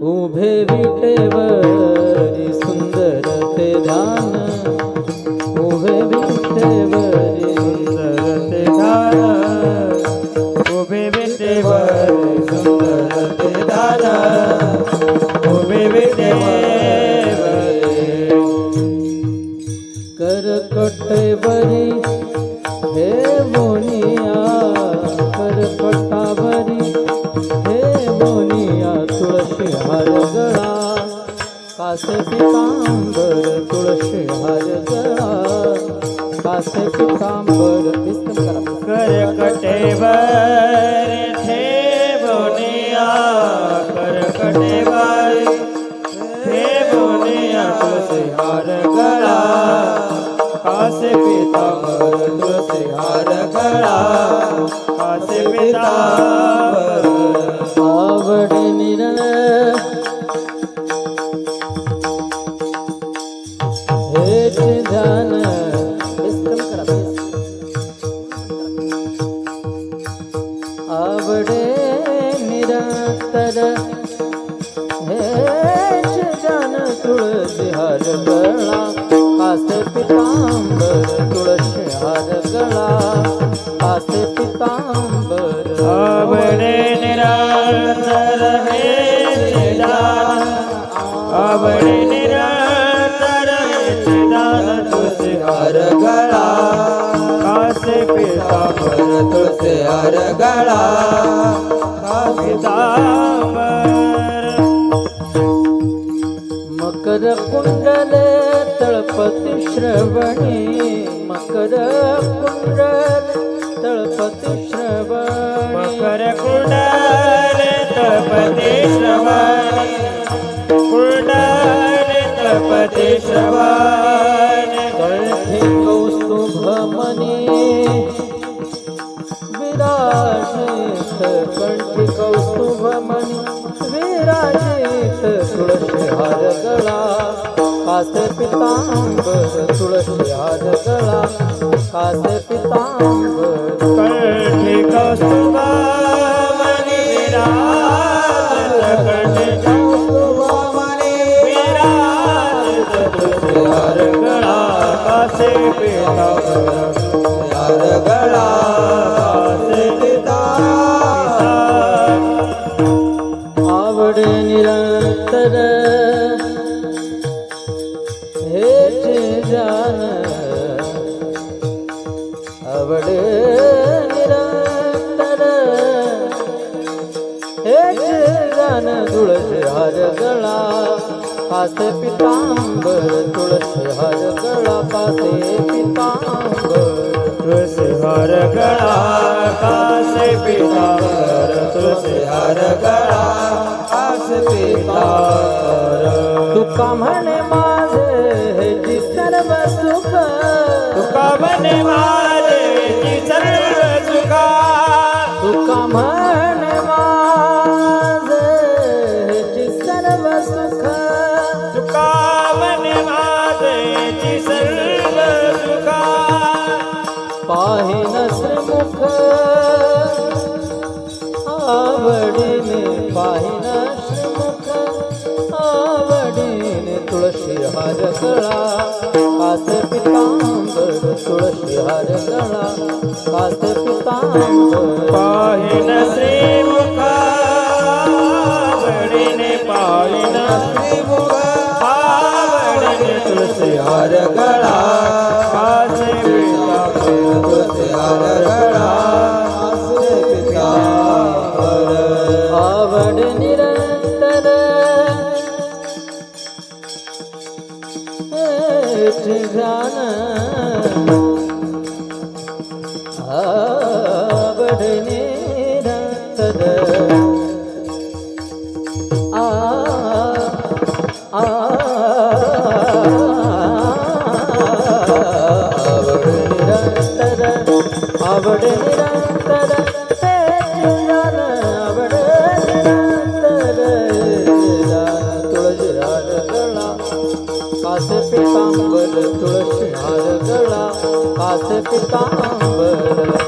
उभे विटेवर सुंदर ते ध्यान कासे पितांबर विस्तम करा. करकटेवर ठेवनिया करकटेवर ठेवनिया तुळसी हार गळा. कासे पितांबर तुळसी हार गळा. कासे पितांबर. आवड गळा कासे पितांबर तुळशी हार गळा कासे पितांबर आवडे निरंतर हे दान आवडे निरंतर हे हर गळा कासे पितांबर तुझे हर गळा. पिता मकर कुंडले तळपती श्रवणी मकर कुंडल तळपती श्रवणी. मकर कुंडल तपते श्रवण कुंडल तपते श्रवण. कंठी कौस्तुभमणी कंठी कौस्तुभमणी विराजित तुळशी हार गळा. कासे पितांबर तुळशी हार गळा. कासे पितांबर. आवड निरंतर हेच जान आवड निरंतर हेच जान तुळस हर गळा पास पितांबर. तुळस हर गळा कासे पितांबर. तुळस हर गळा कासे पितांबर. तुळस हर गळा तुका म्हणे माझे हेची सर्व सुख। तुका म्हणे माझे सर्व सुखा। तुका म्हणे माझे हेची सर्व सुख। तुका म्हणे माझे सर्व सुखा। पाहिन श्रीमुख आवडीने पाहिन तुळशी हार गळा कास पितांबर तुळशी हार गळा कास पितांबर. पाहिन श्रीमुख आवडीने पाहिन श्रीमुख आवडीने तुळसी हार गळा. कासे पितांबर तुळसी हार गळा आवड निरंतर आ आ आवड निरंतर आवड निरंतर हेच ध्यान आवड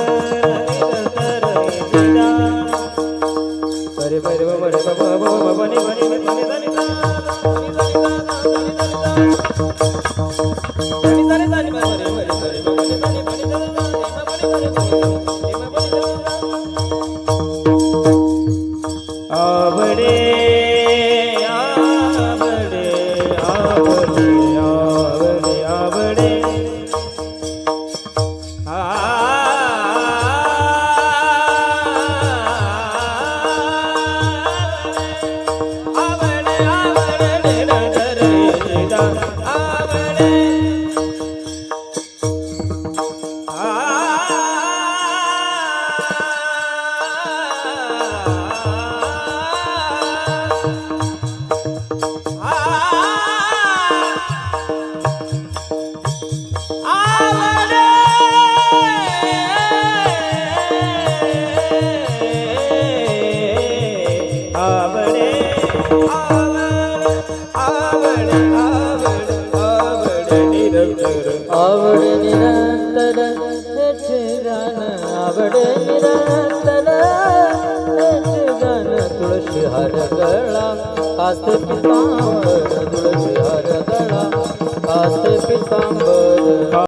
Thank you. आवड निरंतर आवड निरंतर हर गळा कासे पितांबर तुळशी हर गळा कासे पितांबर.